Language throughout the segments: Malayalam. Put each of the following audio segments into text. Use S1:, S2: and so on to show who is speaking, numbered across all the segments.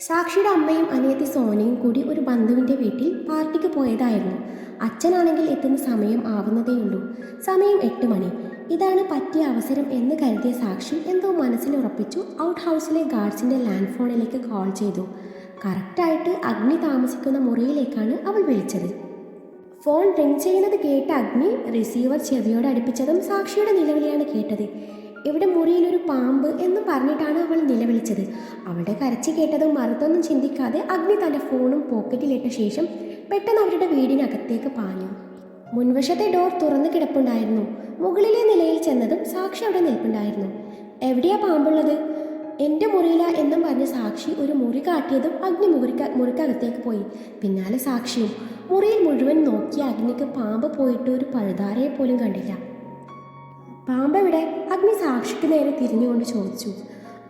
S1: സാക്ഷിയുടെ അമ്മയും അനിയത്തി സോനയും കൂടി ഒരു ബന്ധുവിന്റെ വീട്ടിൽ പാർട്ടിക്ക് പോയതായിരുന്നു. അച്ഛനാണെങ്കിൽ എത്തുന്ന സമയം ആവുന്നതേയുള്ളൂ. സമയം എട്ട് മണി. ഇതാണ് പറ്റിയ അവസരം എന്ന് കരുതിയ സാക്ഷി എന്തോ മനസ്സിൽ ഉറപ്പിച്ചു ഔട്ട് ഹൗസിലെ ഗാർഡ്സിന്റെ ലാൻഡ് ഫോണിലേക്ക് കോൾ ചെയ്തു. കറക്റ്റായിട്ട് അഗ്നി താമസിക്കുന്ന മുറിയിലേക്കാണ് അവൾ വിളിച്ചത്. ഫോൺ റിങ് ചെയ്യുന്നത് കേട്ട അഗ്നി റിസീവർ ചെവിയോട് അടുപ്പിച്ചതും സാക്ഷിയുടെ നിലവിളിയാണ് കേട്ടത്. ഇവിടെ മുറിയിലൊരു പാമ്പ് എന്ന് പറഞ്ഞിട്ടാണ് അവൾ നിലവിളിച്ചത്. അവളുടെ കരച്ചു കേട്ടതും മറുത്തൊന്നും ചിന്തിക്കാതെ അഗ്നി തന്റെ ഫോണും പോക്കറ്റിലിട്ട ശേഷം പെട്ടെന്ന് അവരുടെ വീടിനകത്തേക്ക് പാഞ്ഞു. മുൻവശത്തെ ഡോർ തുറന്നു കിടപ്പുണ്ടായിരുന്നു. മുകളിലെ നിലയിൽ ചെന്നതും സാക്ഷി അവിടെ നിൽപ്പുണ്ടായിരുന്നു. എവിടെയാ പാമ്പുള്ളത്? എന്റെ മുറിയില എന്നും പറഞ്ഞ് സാക്ഷി ഒരു മുറി കാട്ടിയതും അഗ്നി മുറിക്ക മുറിക്കകത്തേക്ക് പോയി. പിന്നാലെ സാക്ഷിയും മുറിയിൽ മുഴുവൻ നോക്കി അഗ്നിക്ക് പാമ്പ് പോയിട്ട് ഒരു പഴുതാരയെ പോലും കണ്ടില്ല. പാമ്പ് എവിടെ? അഗ്നി സാക്ഷിക്ക് നേരെ തിരിഞ്ഞുകൊണ്ട് ചോദിച്ചു.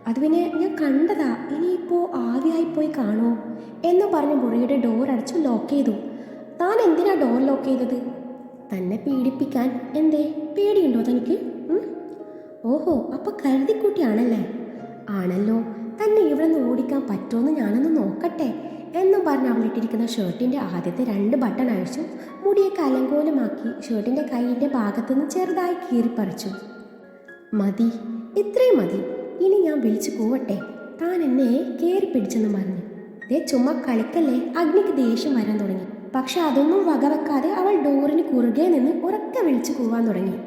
S1: അത് പിന്നെ ഞാൻ കണ്ടതാ. ഇനിയിപ്പോൾ ആവിയായി പോയി കാണുമോ? എന്ന് പറഞ്ഞ് മുറിയുടെ ഡോർ അടച്ചു ലോക്ക് ചെയ്തു. താൻ എന്തിനാ ഡോർ ലോക്ക് ചെയ്തത്? തന്നെ പീഡിപ്പിക്കാൻ. എന്തേ? പേടിയുണ്ടോ തനിക്ക്? ഓഹോ അപ്പൊ കരുതിക്കുട്ടിയാണല്ലേ? ആണല്ലോ. തന്നെ ഇവിടെ നിന്ന് ഓടിക്കാൻ പറ്റുമെന്ന് ഞാനൊന്ന് നോക്കട്ടെ. എന്നും പറഞ്ഞ് അവളിട്ടിരിക്കുന്ന ഷർട്ടിന്റെ ആദ്യത്തെ രണ്ട് ബട്ടൺ അഴിച്ചു മുടിയെ കലങ്കോലമാക്കി ഷർട്ടിന്റെ കൈയിന്റെ ഭാഗത്തുനിന്ന് ചെറുതായി കീറിപ്പറിച്ചു. മതി ഇത്രയും മതി. ഇനി ഞാൻ വിളിച്ചു പോവട്ടെ. താൻ എന്നെ കയറി പിടിച്ചെന്ന് പറഞ്ഞു. ദേ ചുമ്മാ കളിക്കല്ലേ? അഗ്നിക്ക് ദേഷ്യം വരാൻ തുടങ്ങി. പക്ഷെ അതൊന്നും വകവെക്കാതെ അവൾ ഡോറിന് കുറുകെ നിന്ന് ഉറക്കെ വിളിച്ചു പോവാൻ തുടങ്ങി.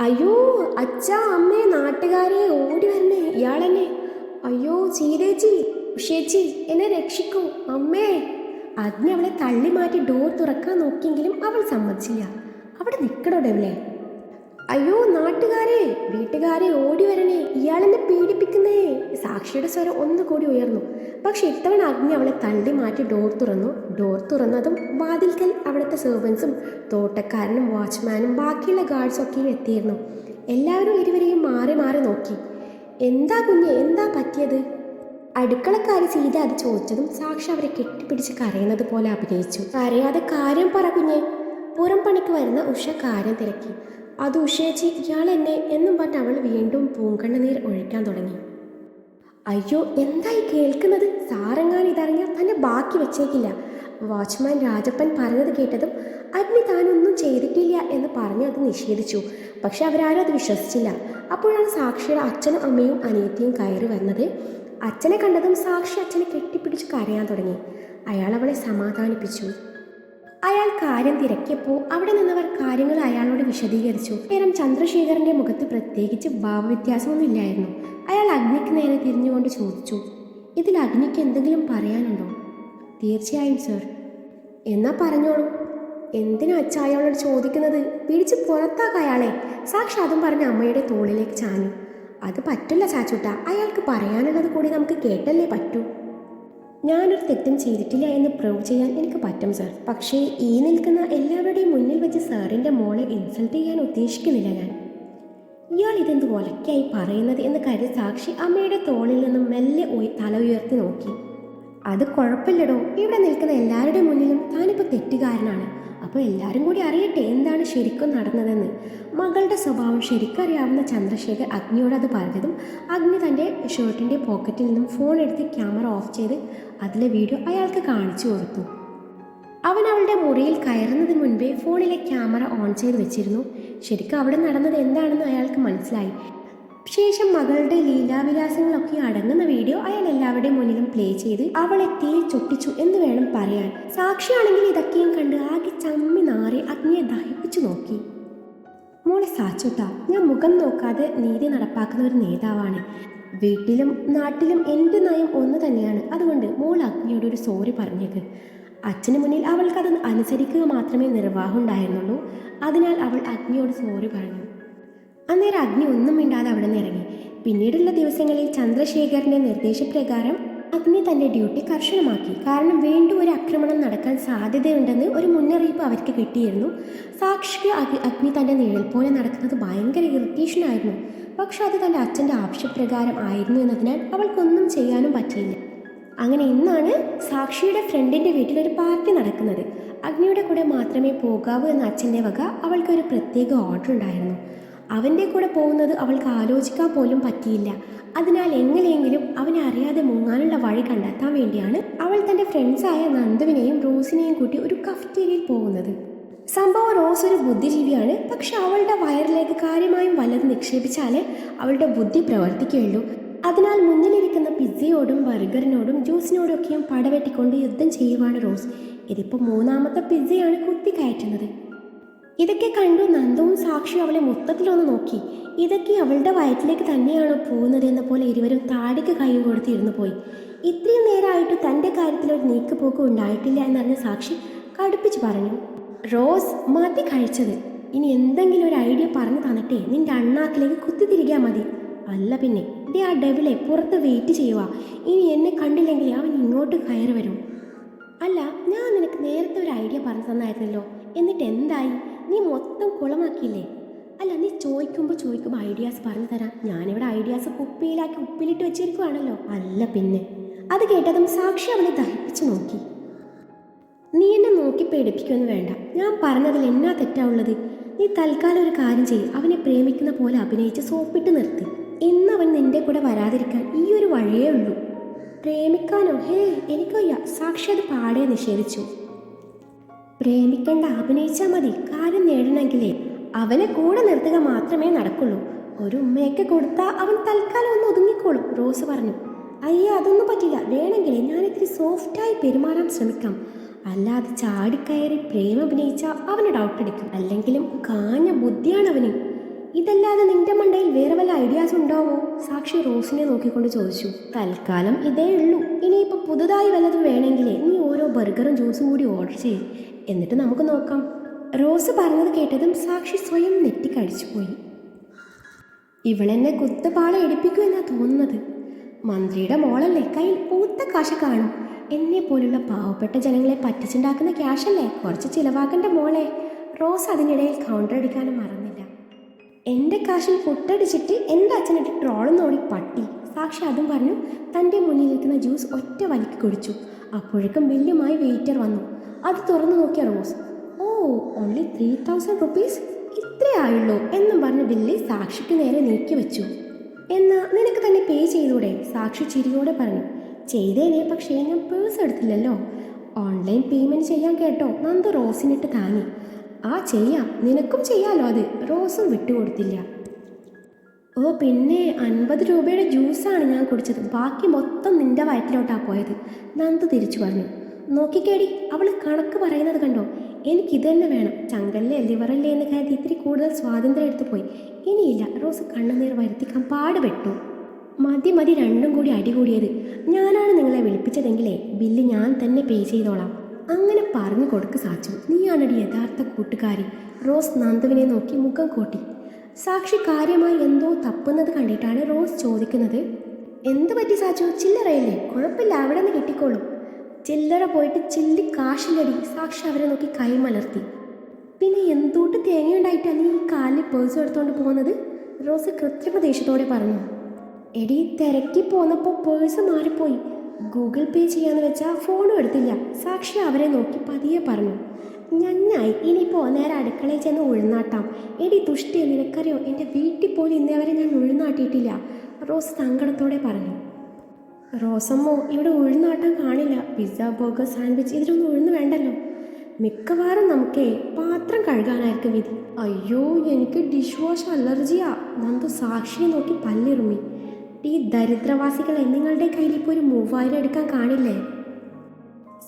S1: അയ്യോ അച്ഛാ അമ്മേ നാട്ടുകാരെ ഓടി വരണേ ഇയാളെന്നെ. അയ്യോ ചീരേച്ചി ഉഷേച്ചി എന്നെ രക്ഷിക്കൂ. അമ്മേ. അജ്ഞ അവളെ തള്ളി മാറ്റി ഡോർ തുറക്കാൻ നോക്കിയെങ്കിലും അവൾ സമ്മതിച്ചില്ല. അവിടെ നിൽക്കണോ ഡെവിലെ അയ്യോ നാട്ടുകാരെ. വീട്ടുകാരെ ഓടി വരണേ. ഇയാളെന്നെ പീഡിപ്പിക്കുന്നേ. സാക്ഷിയുടെ സ്വരം ഒന്നുകൂടി ഉയർന്നു. പക്ഷെ ഇത്തവണ അഗ്നി അവളെ തള്ളി മാറ്റി ഡോർ തുറന്നു. ഡോർ തുറന്നതും വാതിൽക്കൽ അവിടുത്തെ സെർവൻസും തോട്ടക്കാരനും വാച്ച്മാനും ബാക്കിയുള്ള ഗാർഡ്സും ഒക്കെയും എത്തിയിരുന്നു. എല്ലാവരും ഇരുവരെയും മാറി മാറി നോക്കി. എന്താ കുഞ്ഞ്? എന്താ പറ്റിയത്? അടുക്കളക്കാരി സീത അത് ചോദിച്ചതും സാക്ഷി അവരെ കെട്ടിപ്പിടിച്ച് കരയുന്നത് പോലെ അഭിനയിച്ചു. കരയാതെ കാര്യം പറ കുഞ്ഞെ. പുറം പണിക്ക് വരുന്ന ഉഷ കാര്യം തിരക്കി. അത് ഉഷേച്ചി ഇയാൾ എന്നെ എന്നും പറഞ്ഞ് അവൾ വീണ്ടും പൂങ്കണ്ണുനീർ ഒഴിക്കാൻ തുടങ്ങി. അയ്യോ എന്തായി കേൾക്കുന്നത്? സാറെങ്ങാൻ ഇതറിഞ്ഞാൽ തന്നെ ബാക്കി വെച്ചേക്കില്ല. വാച്ച്മാൻ രാജപ്പൻ പറഞ്ഞത് കേട്ടതും അഗ്നി താനൊന്നും ചെയ്തിട്ടില്ല എന്ന് പറഞ്ഞ് അത് നിഷേധിച്ചു. പക്ഷെ അവരാരും അത് വിശ്വസിച്ചില്ല. അപ്പോഴാണ് സാക്ഷിയുടെ അച്ഛനും അമ്മയും അനിയത്തിയും കയറി വന്നത്. അച്ഛനെ കണ്ടതും സാക്ഷി അച്ഛനെ കെട്ടിപ്പിടിച്ച് കരയാൻ തുടങ്ങി. അയാൾ അവളെ സമാധാനിപ്പിച്ചു. അയാൾ കാര്യം തിരക്കിയപ്പോൾ അവിടെ നിന്നവർ കാര്യങ്ങൾ അയാളോട് വിശദീകരിച്ചു. നേരം ചന്ദ്രശേഖരന്റെ മുഖത്ത് പ്രത്യേകിച്ച് ഭാവവ്യത്യാസമൊന്നുമില്ലായിരുന്നു. അയാൾ അഗ്നിക്ക് നേരെ തിരിഞ്ഞുകൊണ്ട് ചോദിച്ചു ഇതിൽ അഗ്നിക്ക് എന്തെങ്കിലും പറയാനുണ്ടോ? തീർച്ചയായും സർ. എന്നാ പറഞ്ഞോളൂ. എന്തിനാ അച്ഛ അയാളോട് ചോദിക്കുന്നത്? പിടിച്ച് പുറത്താക്ക അയാളെ. സാക്ഷി അതും പറഞ്ഞ് അമ്മയുടെ തോളിലേക്ക് ചാഞ്ഞു. അത് പറ്റില്ല ചാച്ചുട്ട. അയാൾക്ക് പറയാനുള്ളത് കൂടി നമുക്ക് കേട്ടല്ലേ പറ്റൂ. ഞാനൊരു തെറ്റും ചെയ്തിട്ടില്ല എന്ന് പ്രൂവ് ചെയ്യാൻ എനിക്ക് പറ്റും സർ പക്ഷേ ഈ നിൽക്കുന്ന എല്ലാവരുടെയും മുന്നിൽ വെച്ച് സാറിന്റെ മോളെ ഇൻസൾട്ട് ചെയ്യാൻ ഉദ്ദേശിക്കുന്നില്ല ഞാൻ. ഇയാൾ ഇതെന്ത് ഒലക്കായി പറയുന്നത് എന്ന് കരുതി സാക്ഷി അമ്മയുടെ തോളിൽ നിന്നും മെല്ലെ തല ഉയർത്തി നോക്കി. അത് കുഴപ്പമില്ലടോ. ഇവിടെ നിൽക്കുന്ന എല്ലാവരുടെയും മുന്നിലും താനിപ്പോൾ തെറ്റുകാരനാണ്. അപ്പോൾ എല്ലാവരും കൂടി അറിയട്ടെ എന്താണ് ശരിക്കും നടന്നതെന്ന്. മകളുടെ സ്വഭാവം ശരിക്കും അറിയാവുന്ന ചന്ദ്രശേഖർ അഗ്നിയോട് അത് പറഞ്ഞതും അഗ്നി തന്റെ ഷർട്ടിന്റെ പോക്കറ്റിൽ നിന്നും ഫോൺ എടുത്ത് ക്യാമറ ഓഫ് ചെയ്ത് അതിലെ വീഡിയോ അയാൾക്ക് കാണിച്ചു കൊടുത്തു. അവൻ അവളുടെ മുറിയിൽ കയറുന്നതിന് മുൻപേ ഫോണിലെ ക്യാമറ ഓൺ ചെയ്ത് വെച്ചിരുന്നു. ശരിക്കും അവിടെ നടന്നത് എന്താണെന്ന് അയാൾക്ക് മനസ്സിലായി. ശേഷം മകളുടെ ലീലാവിലാസങ്ങളൊക്കെ അടങ്ങുന്ന വീഡിയോ അയാൾ എല്ലാവരുടെയും മുന്നിലും പ്ലേ ചെയ്ത് അവളെ തീ ചൊട്ടിച്ചു എന്ന് വേണം പറയാൻ. സാക്ഷിയാണെങ്കിൽ ഇതൊക്കെയും കണ്ട് ആകെ ചമ്മി നാറി അഗ്നിയെ ദഹിപ്പിച്ചു നോക്കി. മോളെ സാച്ചുട്ട ഞാൻ മുഖം നോക്കാതെ നീതി നടപ്പാക്കുന്ന ഒരു നേതാവാണ്. വീട്ടിലും നാട്ടിലും എന്റെ നയം ഒന്ന് തന്നെയാണ്. അതുകൊണ്ട് മോൾ അഗ്നിയോട് ഒരു സോറി പറഞ്ഞേക്ക്. അച്ഛന് മുന്നിൽ അവൾക്കത് അനുസരിക്കുക മാത്രമേ നിർവാഹം ഉണ്ടായിരുന്നുള്ളൂ. അതിനാൽ അവൾ അഗ്നിയോട് സോറി പറഞ്ഞു. അന്നേരം അഗ്നി ഒന്നും മിണ്ടാതെ അവിടെ നിന്ന് ഇറങ്ങി. പിന്നീടുള്ള ദിവസങ്ങളിൽ ചന്ദ്രശേഖരന്റെ നിർദ്ദേശപ്രകാരം അഗ്നി തന്റെ ഡ്യൂട്ടി കർശനമാക്കി. കാരണം വീണ്ടും ഒരു ആക്രമണം നടക്കാൻ സാധ്യതയുണ്ടെന്ന് ഒരു മുന്നറിയിപ്പ് അവർക്ക് കിട്ടിയിരുന്നു. സാക്ഷിക്ക് അഗ്നി തന്റെ നിഴൽ പോലെ നടക്കുന്നത് ഭയങ്കര ഇറിറ്റേഷൻ ആയിരുന്നു. പക്ഷെ അത് തന്റെ അച്ഛന്റെ ആവശ്യപ്രകാരം ആയിരുന്നു എന്നതിനാൽ അവൾക്കൊന്നും ചെയ്യാനും പറ്റിയില്ല. അങ്ങനെ ഇന്നാണ് സാക്ഷിയുടെ ഫ്രണ്ടിന്റെ വീട്ടിൽ ഒരു പാർട്ടി നടക്കുന്നത്. അഗ്നിയുടെ കൂടെ മാത്രമേ പോകാവൂ എന്ന അച്ഛന്റെ വക അവൾക്ക് ഒരു പ്രത്യേക ഓർഡർ ഉണ്ടായിരുന്നു. അവന്റെ കൂടെ പോകുന്നത് അവൾക്ക് ആലോചിക്കാൻ പോലും പറ്റിയില്ല. അതിനാൽ എങ്ങനെയെങ്കിലും അവനെ അറിയാതെ മുങ്ങാനുള്ള വഴി കണ്ടെത്താൻ വേണ്ടിയാണ് അവൾ തന്റെ ഫ്രണ്ട്സായ നന്ദുവിനെയും റോസിനെയും കൂട്ടി ഒരു കഫ്റ്റീരിയയിൽ പോകുന്നത്. സംഭവം റോസ് ഒരു ബുദ്ധിജീവിയാണ്. പക്ഷെ അവളുടെ വയറിലേക്ക് കാര്യമായും വല്ലത് നിക്ഷേപിച്ചാലേ അവളുടെ ബുദ്ധി പ്രവർത്തിക്കുകയുള്ളൂ. അതിനാൽ മുന്നിലിരിക്കുന്ന പിസ്സയോടും ബർഗറിനോടും ജ്യൂസിനോടും ഒക്കെയും പടവെട്ടിക്കൊണ്ട് യുദ്ധം ചെയ്യുവാണ് റോസ്. ഇതിപ്പോൾ മൂന്നാമത്തെ പിസ്സയാണ് കുത്തി കയറ്റുന്നത് ഇതൊക്കെ കണ്ടു നന്ദവും സാക്ഷിയും അവളെ മൊത്തത്തിലൊന്ന് നോക്കി. ഇതൊക്കെ അവളുടെ വയറ്റിലേക്ക് തന്നെയാണ് പോകുന്നത് എന്ന പോലെ ഇരുവരും താടിക്ക് കൈ കൊടുത്ത് ഇരുന്ന് പോയി. ഇത്രയും നേരമായിട്ട് തന്റെ കാര്യത്തിൽ ഒരു നീക്കുപോക്കും ഉണ്ടായിട്ടില്ല എന്നറിഞ്ഞ സാക്ഷി കടുപ്പിച്ച് പറഞ്ഞു. റോസ് മതി കഴിച്ചത്. ഇനി എന്തെങ്കിലും ഒരു ഐഡിയ പറഞ്ഞു തന്നിട്ടേ നിന്റെ അണ്ണാക്കിലേക്ക് കുത്തി തിരികാൻ മതി. അല്ല പിന്നെ ഇതേ ആ ഡെവിലെ പുറത്ത് വെയിറ്റ് ചെയ്യുക ഇനി എന്നെ കണ്ടില്ലെങ്കിൽ അവൻ ഇങ്ങോട്ട് കയറി വരും. അല്ല ഞാൻ നിനക്ക് നേരത്തെ ഒരു ഐഡിയ പറഞ്ഞു തന്നായിരുന്നല്ലോ. എന്നിട്ട് എന്തായി? നീ മൊത്തം കുളമാക്കിയില്ലേ? അല്ല നീ ചോദിക്കുമ്പോൾ ചോദിക്കുമ്പോൾ ഐഡിയാസ് പറഞ്ഞു തരാം. ഞാനിവിടെ ഐഡിയാസ് കുപ്പിയിലാക്കി ഉപ്പിലിട്ട് വെച്ചിരിക്കുവാണല്ലോ. അല്ല പിന്നെ അത് കേട്ടതും സാക്ഷി അവനെ ദഹിപ്പിച്ചു നോക്കി. നീ എന്നെ നോക്കി പേടിപ്പിക്കുമെന്ന് വേണ്ട. ഞാൻ പറഞ്ഞതിൽ എന്നാ തെറ്റാവുള്ളത് നീ തൽക്കാലം ഒരു കാര്യം ചെയ്യും. അവനെ പ്രേമിക്കുന്ന പോലെ അഭിനയിച്ച് സോപ്പിട്ട് നിർത്തി. ഇന്ന് അവൻ നിന്റെ കൂടെ വരാതിരിക്കാൻ ഈ ഒരു വഴിയേ ഉള്ളൂ. പ്രേമിക്കാനോ? ഹേ എനിക്കോ സാക്ഷി അത് പാടെ നിഷേധിച്ചു. പ്രേമിക്കണ്ട അഭിനയിച്ചാൽ മതി. കാര്യം നേടണമെങ്കിലേ അവനെ കൂടെ നിർത്തുക മാത്രമേ നടക്കുള്ളൂ. ഒരു ഉമ്മയൊക്കെ കൊടുത്താൽ അവൻ തൽക്കാലം ഒന്ന് ഒതുങ്ങിക്കോളും റോസ് പറഞ്ഞു. അയ്യേ അതൊന്നും പറ്റില്ല. വേണമെങ്കിലേ ഞാൻ ഇത്തിരി സോഫ്റ്റായി പെരുമാറാൻ ശ്രമിക്കാം. അല്ലാതെ ചാടിക്കയറി പ്രേമം അഭിനയിച്ചാൽ അവന് ഡൗട്ട് അടിക്കും. അല്ലെങ്കിലും കാഞ്ഞ ബുദ്ധിയാണ് അവന്. ഇതല്ലാതെ നിന്റെ മണ്ടയിൽ വേറെ വല്ല ഐഡിയാസ് ഉണ്ടാവോ? സാക്ഷി റോസിനെ നോക്കിക്കൊണ്ട് ചോദിച്ചു. തൽക്കാലം ഇതേ ഉള്ളൂ. ഇനിയിപ്പോൾ പുതുതായി വല്ലതും വേണമെങ്കിലേ നീ ഓരോ ബർഗറും ജ്യൂസും കൂടി ഓർഡർ ചെയ്യും. എന്നിട്ട് നമുക്ക് നോക്കാം. റോസ് പറഞ്ഞത് കേട്ടതും സാക്ഷി സ്വയം നെറ്റിക്കടിച്ചു പോയി ഇവളെന്നെ കുത്തപാള എടുപ്പിക്കൂ എന്നാ തോന്നുന്നത്. മന്ത്രിയുടെ മോളല്ലേ? കയ്യിൽ പൂത്ത കാശ കാണും. എന്നെ പോലുള്ള പാവപ്പെട്ട ജനങ്ങളെ പറ്റിച്ചുണ്ടാക്കുന്ന ക്യാഷല്ലേ? കുറച്ച് ചിലവാക്കേണ്ട മോളെ. റോസ് അതിനിടയിൽ കൗണ്ടർ അടിക്കാനും മറന്നില്ല. എന്റെ കാശിൽ പൊട്ടടിച്ചിട്ട് എന്റെ അച്ഛനിട്ട് ട്രോളെന്നോടി പട്ടി. സാക്ഷി അതും പറഞ്ഞു തന്റെ മുന്നിൽ നിൽക്കുന്ന ജ്യൂസ് ഒറ്റ വലിക്ക് കുടിച്ചു. അപ്പോഴേക്കും വലിയമായി വെയിറ്റർ വന്നു. അത് തുറന്നു നോക്കിയ Rose. Oh only three thousand rupees ഇത്രേ ആയുള്ളൂ എന്നും പറഞ്ഞ് ബില്ല് സാക്ഷിക്ക് നേരെ നീക്കി വെച്ചു. എന്നാൽ നിനക്ക് തന്നെ പേ ചെയ്തൂടെ സാക്ഷി ചിരിയോടെ പറഞ്ഞു. ചെയ്തേനെ പക്ഷേ ഞാൻ പേഴ്സ് എടുത്തില്ലല്ലോ. ഓൺലൈൻ പേയ്മെന്റ് ചെയ്യാൻ കേട്ടോ നന്ദു റോസിനിട്ട് താങ്ങി. ആ ചെയ്യാം. നിനക്കും ചെയ്യാമല്ലോ അത്. റോസും വിട്ടുകൊടുത്തില്ല ഓ പിന്നെ അൻപത് രൂപയുടെ ജ്യൂസാണ് ഞാൻ കുടിച്ചത്. ബാക്കി മൊത്തം നിന്റെ വയറ്റിലോട്ടാണ് പോയത് നന്ദു തിരിച്ചു പറഞ്ഞു. നോക്കിക്കേടി അവൾ കണക്ക് പറയുന്നത് കണ്ടോ? എനിക്കിത് തന്നെ വേണം. ചങ്കല്ലേ ലിവറല്ലേ എന്ന് കരുതി ഇത്തിരി കൂടുതൽ സ്വാതന്ത്ര്യം എടുത്തു പോയി. ഇനിയില്ല റോസ് കണ്ണുനീർ വരുത്തിക്കാൻ പാടുപെട്ടു. മതി മതി രണ്ടും കൂടി അടി അടികൂടിയത് ഞാനാണ് നിങ്ങളെ വിളിപ്പിച്ചതെങ്കിലേ ബില്ല് ഞാൻ തന്നെ പേ ചെയ്തോളാം. അങ്ങനെ പറഞ്ഞു കൊടുക്ക് സാച്ചു നീയാണടി യഥാർത്ഥ കൂട്ടുകാരി. റോസ് നന്ദുവിനെ നോക്കി മുഖം കൂട്ടി. സാക്ഷി കാര്യമായി എന്തോ തപ്പുന്നത് കണ്ടിട്ടാണ് റോസ് ചോദിക്കുന്നത്. എന്ത് പറ്റി സാച്ചു ചില്ലറയില്ലേ? കുഴപ്പമില്ല അവിടെ നിന്ന് കിട്ടിക്കോളും. ചില്ലറ പോയിട്ട് ചില്ലി കാശിലടി. സാക്ഷി അവരെ നോക്കി കൈമലർത്തി പിന്നെ എന്തോട്ട് തേങ്ങയുണ്ടായിട്ടാണ് ഈ കാലിൽ പേഴ്സ് എടുത്തുകൊണ്ട് പോകുന്നത് റോസ് കൃത്രിമ ദേഷ്യത്തോടെ പറഞ്ഞു. എടി തിരക്കി പോന്നപ്പോൾ പേഴ്സ് മാറിപ്പോയി. ഗൂഗിൾ പേ ചെയ്യാന്ന് വെച്ചാൽ ഫോണും എടുത്തില്ല. സാക്ഷി അവരെ നോക്കി പതിയെ പറഞ്ഞു. ഞഞ്ഞായി. ഇനിയിപ്പോൾ നേരെ അടുക്കളയിൽ ചെന്ന് ഉഴുന്നാട്ടാം. എടി തുഷ്ടി നിനക്കറിയോ? എന്റെ വീട്ടിൽ പോലും ഇന്നേ വരെ ഞാൻ ഉഴുന്നാട്ടിയിട്ടില്ല. റോസ് സങ്കടത്തോടെ പറഞ്ഞു. റോസമ്മോ ഇവിടെ ഉഴുന്നാട്ടം കാണില്ല. പിസ്സ ബർഗർ സാൻഡ്വിച്ച് ഇതിലൊന്നും ഉഴുന്ന് വേണ്ടല്ലോ. മിക്കവാറും നമുക്കേ പാത്രം കഴുകാനായിരിക്കും വിധി. അയ്യോ എനിക്ക് ഡിഷ് വാഷ് അലർജിയാ. നന്ദു സാക്ഷിയെ നോക്കി പല്ലിറുമി. ഈ ദരിദ്രവാസികളെ നിങ്ങളുടെ കയ്യിൽ ഇപ്പോൾ ഒരു മൂവായിരം എടുക്കാൻ കാണില്ലേ?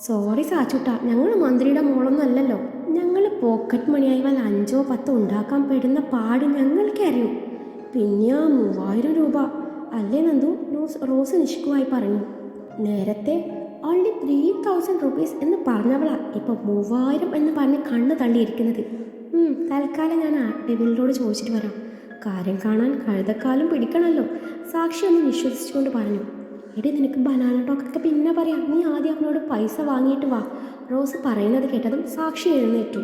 S1: സോറി സാച്ചുട്ട ഞങ്ങൾ മന്ത്രിയുടെ മോളൊന്നും അല്ലല്ലോ. ഞങ്ങൾ പോക്കറ്റ് മണിയായി വല്ല അഞ്ചോ പത്തോ ഉണ്ടാക്കാൻ പെടുന്ന പാട് ഞങ്ങൾക്ക് അറിയൂ. പിന്നെ ആ മൂവായിരം രൂപ. അല്ലേ നന്ദു? റോസ് റോസ് നിഷ്കുവായി പറഞ്ഞു. നേരത്തെ ഓൺലി ത്രീ തൗസൻഡ് റുപ്പീസ് എന്ന് പറഞ്ഞവളാ ഇപ്പൊ മൂവായിരം എന്ന് പറഞ്ഞ് കണ്ണ് തള്ളിയിരിക്കുന്നത്. തൽക്കാലം ഞാൻ ആ ചോദിച്ചിട്ട് വരാം. കാര്യം കാണാൻ കഴുതക്കാലും പിടിക്കണമല്ലോ സാക്ഷി ഒന്ന് വിശ്വസിച്ചുകൊണ്ട് പറഞ്ഞു. എടി നിനക്ക് ബനാന ടോക്കൊക്കെ പിന്നെ പറയാം. നീ ആദ്യം അവനോട് പൈസ വാങ്ങിയിട്ട് വാ. റോസ് പറയുന്നത് കേട്ടതും സാക്ഷി എഴുന്നേറ്റു.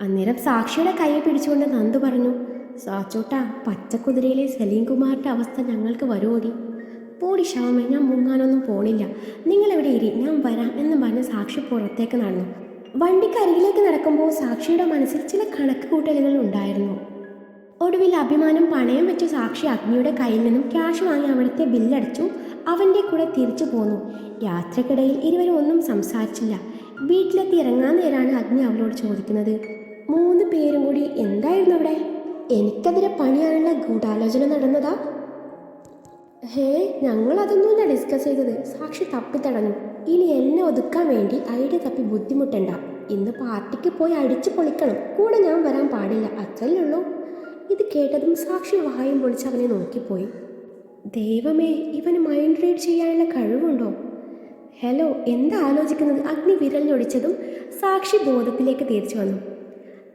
S1: അന്നേരം സാക്ഷിയുടെ കൈ പിടിച്ചുകൊണ്ട് നന്ദു പറഞ്ഞു. സാച്ചോട്ട പച്ചക്കുതിരയിലെ സലീം കുമാറിന്റെ അവസ്ഥ ഞങ്ങൾക്ക് വരുമോടി പോടി ശവമേ ഞാൻ മുങ്ങാനൊന്നും പോണില്ല. നിങ്ങളെവിടെ ഇരി ഞാൻ വരാം എന്ന് പറഞ്ഞ് സാക്ഷി പുറത്തേക്ക് നടന്നു. വണ്ടിക്കരികിലേക്ക് നടക്കുമ്പോൾ സാക്ഷിയുടെ മനസ്സിൽ ചില കണക്ക് കൂട്ടലുകൾ ഉണ്ടായിരുന്നു. ഒടുവിൽ അഭിമാനം പണയം വെച്ച സാക്ഷി അഗ്നിയുടെ കയ്യിൽ നിന്നും ക്യാഷ് വാങ്ങി അവിടുത്തെ ബില്ലടിച്ചു അവന്റെ കൂടെ തിരിച്ചു പോന്നു. യാത്രക്കിടയിൽ ഇരുവരും ഒന്നും സംസാരിച്ചില്ല. വീട്ടിലെത്തി ഇറങ്ങാൻ നേരാണ് അഗ്നി അവളോട് ചോദിക്കുന്നത്. മൂന്ന് പേരും കൂടി എന്തായിരുന്നു അവിടെ? എനിക്കെതിരെ പണിയാനുള്ള ഗൂഢാലോചന നടന്നതാ. ഹേ ഞങ്ങൾ അതൊന്നുമല്ല ഡിസ്കസ് ചെയ്തത്. സാക്ഷി തപ്പിത്തടഞ്ഞു. ഇനി എന്നെ ഒതുക്കാൻ വേണ്ടി ഐഡിയ തപ്പി ബുദ്ധിമുട്ടണ്ട. ഇന്ന് പാർട്ടിക്ക് പോയി അടിച്ചു പൊളിക്കണം. കൂടെ ഞാൻ വരാൻ പാടില്ല. ഉള്ളൂ. ഇത് കേട്ടതും സാക്ഷി വായും പൊളിച്ച് അവനെ നോക്കിപ്പോയി. ദൈവമേ ഇവന് മൈൻഡ് റീഡ് ചെയ്യാനുള്ള കഴിവുണ്ടോ? ഹലോ എന്താ ആലോചിക്കുന്നത്? അഗ്നി വിരലിനൊടിച്ചതും സാക്ഷി ബോധത്തിലേക്ക് തിരിച്ചു വന്നു.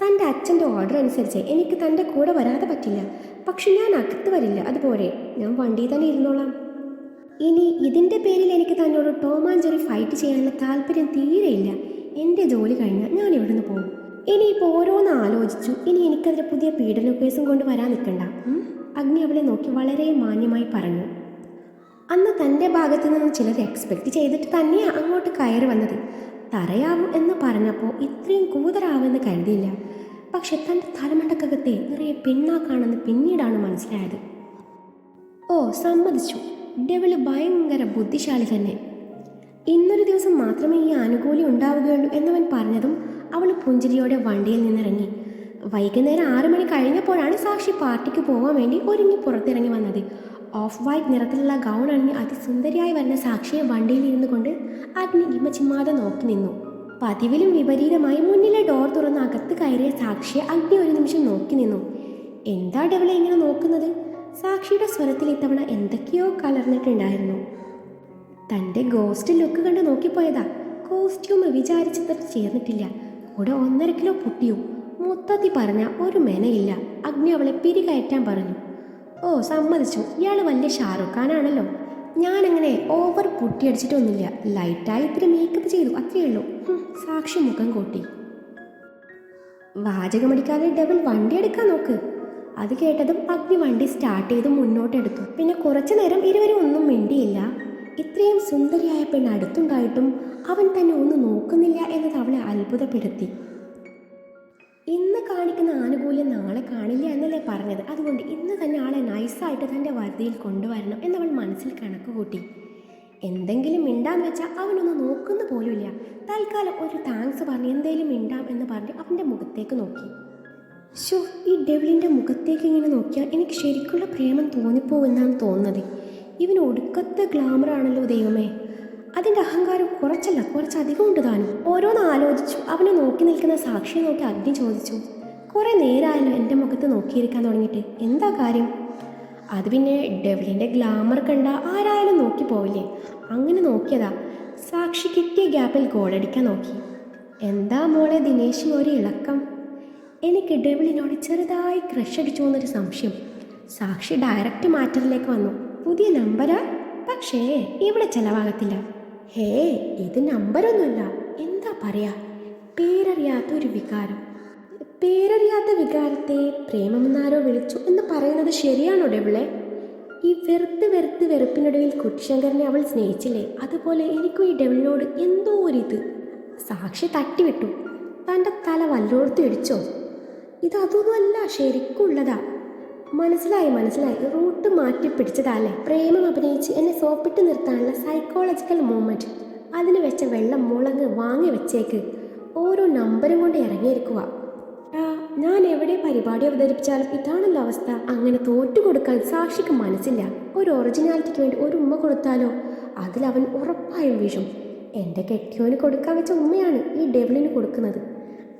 S1: തന്റെ അച്ഛന്റെ ഓർഡർ അനുസരിച്ച് എനിക്ക് തന്റെ കൂടെ വരാതെ പറ്റില്ല. പക്ഷെ ഞാൻ അകത്ത് വരില്ല. അതുപോലെ ഞാൻ വണ്ടിയിൽ തന്നെ ഇരുന്നോളാം. ഇനി ഇതിന്റെ പേരിൽ എനിക്ക് തന്നോട് ടോം ആൻഡ് ജെറി ഫൈറ്റ് ചെയ്യാനുള്ള താല്പര്യം തീരെയില്ല. എന്റെ ജോലി കഴിഞ്ഞാൽ ഞാൻ ഇവിടുന്ന് പോകും? ഇനിയിപ്പോൾ ഓരോന്ന് ആലോചിച്ചു. ഇനി എനിക്കതിന്റെ പുതിയ പീഡന കേസും കൊണ്ട് വരാൻ നിൽക്കണ്ട. അഗ്നി അവളെ നോക്കി വളരെ മാന്യമായി പറഞ്ഞു. അന്ന് തന്റെ ഭാഗത്തു നിന്ന് ചിലത് എക്സ്പെക്റ്റ് ചെയ്തിട്ട് തന്നെയാണ് അങ്ങോട്ട് കയറി വന്നത്. തറയാവും എന്ന് പറഞ്ഞപ്പോൾ ഇത്രയും കൂതറാവുമെന്ന് കരുതിയില്ല. പക്ഷെ തന്റെ തലമണ്ടക്കകത്തെ നിറയെ പിന്നാക്കാണെന്ന് പിന്നീടാണ് മനസ്സിലായത്. ഓ സമ്മതിച്ചു. ഡെവിൾ ഭയങ്കര ബുദ്ധിശാലി തന്നെ. ഇന്നൊരു ദിവസം മാത്രമേ ഈ ആനുകൂല്യം ഉണ്ടാവുകയുള്ളൂ എന്നവൻ പറഞ്ഞതും അവൾ പുഞ്ചിരിയോടെ വണ്ടിയിൽ നിന്നിറങ്ങി. വൈകുന്നേരം ആറു മണി കഴിഞ്ഞപ്പോഴാണ് സാക്ഷി പാർട്ടിക്ക് പോകാൻ വേണ്ടി ഒരുങ്ങി പുറത്തിറങ്ങി വന്നത്. ഓഫ് വൈറ്റ് നിറത്തിലുള്ള ഗൗൺ അണിഞ്ഞ് അതിസുന്ദരിയായി വരുന്ന സാക്ഷിയെ വണ്ടിയിൽ ഇരുന്നു കൊണ്ട് അഗ്നി ഇമ്മച്ചിമ്മാതെ ചിമ്മാതെ നോക്കി നിന്നു. പതിവിലും വിപരീതമായി മുന്നിലെ ഡോർ തുറന്ന് അകത്ത് കയറിയ സാക്ഷിയെ അഗ്നി ഒരു നിമിഷം നോക്കി നിന്നു. എന്താ ഡെവളെ ഇങ്ങനെ നോക്കുന്നത്? സാക്ഷിയുടെ സ്വരത്തിൽ ഇത്തവണ എന്തൊക്കെയോ കലർന്നിട്ടുണ്ടായിരുന്നു. തന്റെ ഗോസ്റ്റ് ലുക്ക് കണ്ട് നോക്കിപ്പോയതാ. കോസ്റ്റ്യൂം വിചാരിച്ചത്ര ചേർന്നിട്ടില്ല. കൂടെ ഒന്നര കിലോ പൊട്ടിയും മൊത്തത്തിൽ പറഞ്ഞ ഒരു മെനയില്ല. അഗ്നി അവളെ പിരികയറ്റാൻ പറഞ്ഞു. ഓ സമ്മതിച്ചു. ഇയാൾ വലിയ ഷാറുഖ് ഖാനാണല്ലോ ഞാനങ്ങനെ ഓവർ പൊട്ടിയടിച്ചിട്ടൊന്നുമില്ല ലൈറ്റായി ഇത്തിരി മേക്കപ്പ് ചെയ്തു. അത്രയേ ഉള്ളൂ. സാക്ഷി മുഖം കൂട്ടി. വാചകമടിക്കാതെ ഡബിൾ വണ്ടി എടുക്കാൻ നോക്ക്. അത് കേട്ടതും അഗ്നി വണ്ടി സ്റ്റാർട്ട് ചെയ്ത് മുന്നോട്ടെടുത്തു പിന്നെ കുറച്ചു നേരം ഇരുവരും ഒന്നും മിണ്ടിയില്ല. ഇത്രയും സുന്ദരിയായ പെണ്ണ് അടുത്തുണ്ടായിട്ടും അവൻ തന്നെ ഒന്നും നോക്കുന്നില്ല എന്നത് അവളെ അത്ഭുതപ്പെടുത്തി. ഇന്ന് കാണിക്കുന്ന ആനുകൂല്യം നാളെ കാണില്ല എന്നല്ലേ പറഞ്ഞത്? അതുകൊണ്ട് ഇന്ന് തന്നെ ആളെ നൈസായിട്ട് തന്റെ വരുതിയിൽ കൊണ്ടുവരണം എന്നവൾ മനസ്സിൽ കണക്ക് കൂട്ടി. എന്തെങ്കിലും മിണ്ടാന്ന് വെച്ചാൽ അവനൊന്ന് നോക്കുന്ന പോലുമില്ല തൽക്കാലം ഒരു താങ്ക്സ് പറഞ്ഞ് എന്തേലും മിണ്ടാം എന്ന് പറഞ്ഞ് അവന്റെ മുഖത്തേക്ക് നോക്കി. ഷോ ഈ ഡെവിളിന്റെ മുഖത്തേക്ക് ഇങ്ങനെ നോക്കിയാൽ എനിക്ക് ശരിക്കുള്ള പ്രേമം തോന്നിപ്പോവെന്നാണ് തോന്നുന്നത്. ഇവൻ ഒടുക്കത്തെ ഗ്ലാമറാണല്ലോ ദൈവമേ. അതിന്റെ അഹങ്കാരം കുറച്ചല്ല കുറച്ചധികം ഉണ്ട് താനും. ഓരോന്ന് ആലോചിച്ചു അവനെ നോക്കി നിൽക്കുന്ന സാക്ഷിയെ നോക്കി അഗ്നി ചോദിച്ചു. കുറേ നേരമായല്ലോ എന്റെ മുഖത്ത് നോക്കിയിരിക്കാൻ തുടങ്ങിയിട്ട്. എന്താ കാര്യം? അത് പിന്നെ ഡെവിലിന്റെ ഗ്ലാമർ കണ്ട ആരായാലും നോക്കി പോവില്ലേ? അങ്ങനെ നോക്കിയതാ. സാക്ഷി കിട്ടിയ ഗ്യാപ്പിൽ ഗോളടിക്കാൻ നോക്കി. എന്താ മോളെ ദിനേശിന് ഒരു ഇളക്കം? എനിക്ക് ഡെവിളിനോട് ചെറുതായി ക്രഷ് അടിച്ചു എന്നൊരു സംശയം. സാക്ഷി ഡയറക്റ്റ് മാറ്ററിലേക്ക് വന്നു. പുതിയ നമ്പരാ? പക്ഷേ ഇവിടെ ചെലവാകത്തില്ല. ഹേ ഇത് നമ്പരൊന്നുമില്ല. എന്താ പറയാ? പേരറിയാത്ത ഒരു വികാരം. പേരറിയാത്ത വികാരത്തെ പ്രേമമെന്നാരോ വിളിച്ചു എന്ന് പറയുന്നത് ശരിയാണോ ഡെവിളെ? ഈ വെറുത്ത് വെറുത്ത് വെറുപ്പിനൊടുവിൽ കുട്ടിശങ്കരനെ അവൾ സ്നേഹിച്ചില്ലേ? അതുപോലെ എനിക്കും ഈ ഡെവിളിനോട് എന്തോ ഒരിത്. സാക്ഷി തട്ടിവിട്ടു. തന്റെ തല വല്ലോടത്ത് ഇടിച്ചോ? ഇത് ശരിക്കും ശരിക്കുള്ളതാ മനസ്സിലായി മനസ്സിലായി. റൂട്ട് മാറ്റി പിടിച്ചതല്ലേ? പ്രേമം അഭിനയിച്ച് എന്നെ സോപ്പിട്ട് നിർത്താനുള്ള സൈക്കോളജിക്കൽ മൂവ്മെന്റ് അതിന് വെച്ച വെള്ളം മുളക് വാങ്ങി വെച്ചേക്ക്. ഓരോ നമ്പരും കൊണ്ട് ഇറങ്ങിയിരിക്കുക ഞാൻ എവിടെ പരിപാടി അവതരിപ്പിച്ചാലും ഇതാണല്ലോ അവസ്ഥ. അങ്ങനെ തോറ്റു കൊടുക്കാൻ സാക്ഷിക്ക് മനസ്സില്ല. ഒരു ഒറിജിനാലിറ്റിക്ക് വേണ്ടി ഒരു ഉമ്മ കൊടുത്താലോ? അതിൽ അവൻ ഉറപ്പായും വീഴും. എന്റെ കെട്ടിയോന് കൊടുക്കാൻ വെച്ച ഉമ്മയാണ് ഈ ഡെവിളിന് കൊടുക്കുന്നത്.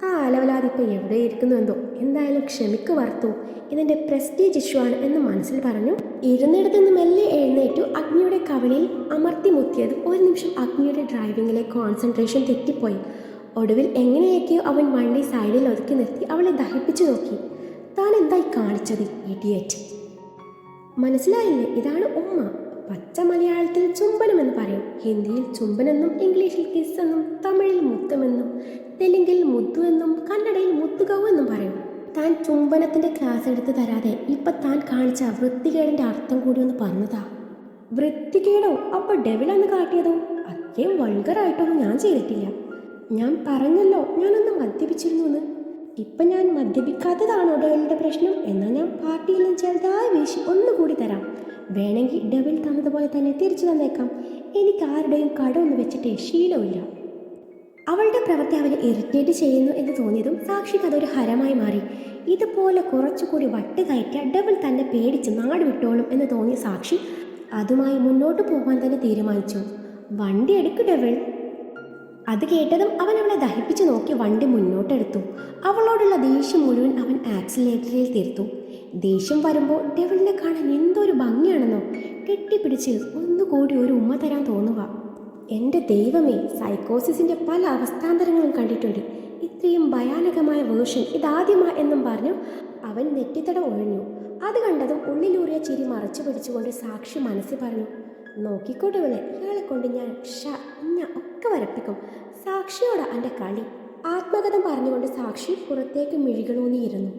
S1: ആ അലവലാതി ഇപ്പം എവിടെ ഇരിക്കുന്നു എന്തോ? എന്തായാലും ക്ഷമിക്ക് വർത്തു. ഇതിന്റെ പ്രസ്റ്റീജ് ഇഷ്യൂ ആണ് എന്ന് മനസ്സിൽ പറഞ്ഞു. ഇരുന്നിടത്ത് നിന്ന് മെല്ലെ എഴുന്നേറ്റു. അഗ്നിയുടെ കവളിൽ അമർത്തി മുത്തിയത് ഒരു നിമിഷം അഗ്നിയുടെ ഡ്രൈവിങ്ങിലെ കോൺസെൻട്രേഷൻ തെറ്റിപ്പോയി. ഒടുവിൽ എങ്ങനെയൊക്കെയോ അവൻ വണ്ടി സൈഡിൽ ഒതുക്കി നിർത്തി. അവളെ ദഹിപ്പിച്ചു നോക്കി. താൻ എന്തായി കാണിച്ചത് ഇഡിയറ്റ് മനസ്സിലായില്ലേ? ഇതാണ് ഉമ്മ. പച്ച മലയാളത്തിൽ ചുംബനം എന്ന് പറയും. ഹിന്ദിയിൽ ചുംബനെന്നും ഇംഗ്ലീഷിൽ കിസ് എന്നും തമിഴിൽ മുത്തമെന്നും തെലുങ്കിൽ മുത്തു എന്നും കന്നഡയിൽ മുത്തുകവ് എന്നും പറയും. താൻ ചുംബനത്തിന്റെ ക്ലാസ് എടുത്ത് തരാതെ ഇപ്പം താൻ കാണിച്ച വൃത്തികേടിന്റെ അർത്ഥം കൂടി ഒന്ന് പറഞ്ഞതാ. വൃത്തികേടോ? അപ്പോൾ ഡെവിളെന്ന് കാട്ടിയതോ? അത്രയും വൾഗറായിട്ടൊന്നും ഞാൻ ചെയ്തിട്ടില്ല. ഞാൻ പറഞ്ഞല്ലോ ഞാനൊന്ന് മദ്യപിച്ചിരുന്നു എന്ന് ഇപ്പം ഞാൻ മദ്യപിക്കാത്തതാണോ ഡെവിലിന്റെ പ്രശ്നം? എന്നാൽ ഞാൻ പാർട്ടിയിൽ നിന്ന് ചെറുതായി വീശി ഒന്നുകൂടി തരാം. വേണമെങ്കിൽ ഡെവിൽ തന്നതുപോലെ തന്നെ തിരിച്ചു വന്നേക്കാം എനിക്ക് ആരുടെയും കടമൊന്നും വെച്ചിട്ടേ ശീലമില്ല അവളുടെ പ്രവൃത്തി അവനെ ഇറിറ്റേറ്റ് ചെയ്യുന്നു എന്ന് തോന്നിയതും സാക്ഷിക്ക് അതൊരു ഹരമായി മാറി. ഇതുപോലെ കുറച്ചുകൂടി വട്ട് കയറ്റിയ ഡബിൾ തന്നെ പേടിച്ച് നാട് വിട്ടോളും എന്ന് തോന്നിയ സാക്ഷി അതുമായി മുന്നോട്ട് പോകാൻ തന്നെ തീരുമാനിച്ചു. വണ്ടി എടുക്ക് ഡബിൾ. അത് കേട്ടതും അവൻ അവളെ ദഹിപ്പിച്ചു നോക്കി വണ്ടി മുന്നോട്ടെടുത്തു. അവളോടുള്ള ദേഷ്യം മുഴുവൻ അവൻ ആക്സിലേറ്ററിൽ തീർത്തു. ദേഷ്യം വരുമ്പോൾ ടെവിളിനെ കാണാൻ എന്തൊരു ഭംഗിയാണെന്നോ. കെട്ടിപ്പിടിച്ച് ഒന്നുകൂടി ഒരു ഉമ്മ തരാൻ തോന്നുക. എന്റെ ദൈവമേ സൈക്കോസിസിന്റെ പല അവസ്ഥാന്തരങ്ങളും കണ്ടിട്ടുണ്ട്. ഇത്രയും ഭയാനകമായ വേർഷൻ ഇതാദ്യമാ എന്നും പറഞ്ഞു അവൻ നെറ്റിത്തട ഒഴിഞ്ഞു. അത് കണ്ടതും ഉള്ളിലൂറിയ ചിരി മറച്ചു പിടിച്ചുകൊണ്ട് സാക്ഷി മനസ്സിൽ പറഞ്ഞു നോക്കിക്കോട്ടെ ഇവളെ ഇയാളെ കൊണ്ട് ഞാൻ ഷ ഇന്ന ഒക്കെ വരപ്പിക്കും. സാക്ഷിയോടാ എന്റെ കളി. ആത്മകഥം പറഞ്ഞുകൊണ്ട് സാക്ഷി പുറത്തേക്ക് മിഴികളൂന്നിയിരുന്നു.